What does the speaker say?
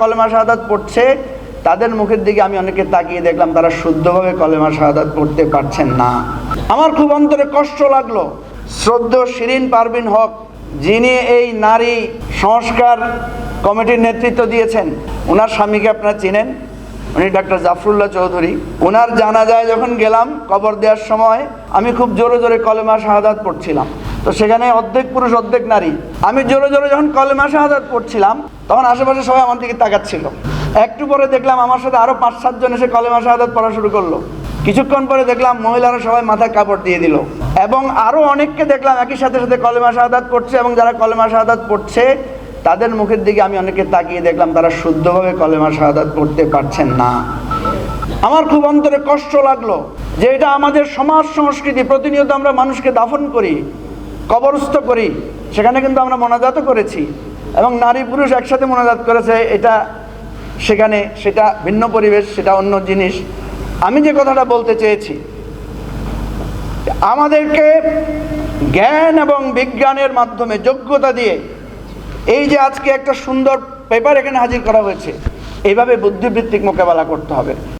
কলেমা শাহাদাত পড়ছে, তাদের মুখের দিকে আমি অনেকে তাকিয়ে দেখলাম, তারা শুদ্ধভাবে কলেমা শাহাদাত পড়তে পারছেন না। আমার খুব অন্তরে কষ্ট লাগল। শ্রদ্ধ শিরিন পারবিন হক, যিনি এই নারী সংস্কার কমিটির নেতৃত্ব দিয়েছেন ওনার স্বামীকে আপনারা চিনেন? উনি ডাক্তার জাফরুল্লাহ চৌধুরী। ওনার জানা যায় যখন গেলাম কবর দেওয়ার সময়, আমি খুব জোরে জোরে কলেমা শাহাদাত পড়ছিলাম। তো সেখানে অর্ধেক পুরুষ, অর্ধেক নারী। আমি জোরে জোরে যখন কলেমা শাহাদাত পড়ছিলাম, তখন আশেপাশে সবাই আমার দিকে তাকাচ্ছিল। একটু পরে দেখলাম আমার সাথে আরও পাঁচ সাতজন এসে কলেমা শাহাদাত পড়া শুরু করল। কিছুক্ষণ পরে দেখলাম মহিলারা সবাই মাথায় কাপড় দিয়ে দিল। এবং আরও অনেককে দেখলাম একই সাথে সাথে কলেমা শাহাদাত পড়ছে এবং যারা কলেমা শাহাদাত পড়ছে, তাদের মুখের দিকে আমি অনেকে তাকিয়ে দেখলাম, তারা শুদ্ধভাবে কলেমা শাহাদাত পড়তে পারছেন না। আমার খুব অন্তরে কষ্ট লাগল যে এটা আমাদের সমাজ সংস্কৃতি প্রতিনিয়ত আমরা মানুষকে দাফন করি। কবরস্থ করি, সেখানে কিন্তু আমরা মোনাজাতও করেছি। এবং নারী পুরুষ একসাথে মোনাজাত করেছে, এটা সেখানে সেটা ভিন্ন পরিবেশ, সেটা অন্য জিনিস। আমি যে কথাটা বলতে চেয়েছি, আমাদেরকে জ্ঞান এবং বিজ্ঞানের মাধ্যমে, যোগ্যতা দিয়ে এই যে আজকে একটা সুন্দর পেপার এখানে হাজির করা হয়েছে, এইভাবে বুদ্ধিবৃত্তিক মোকাবেলা করতে হবে।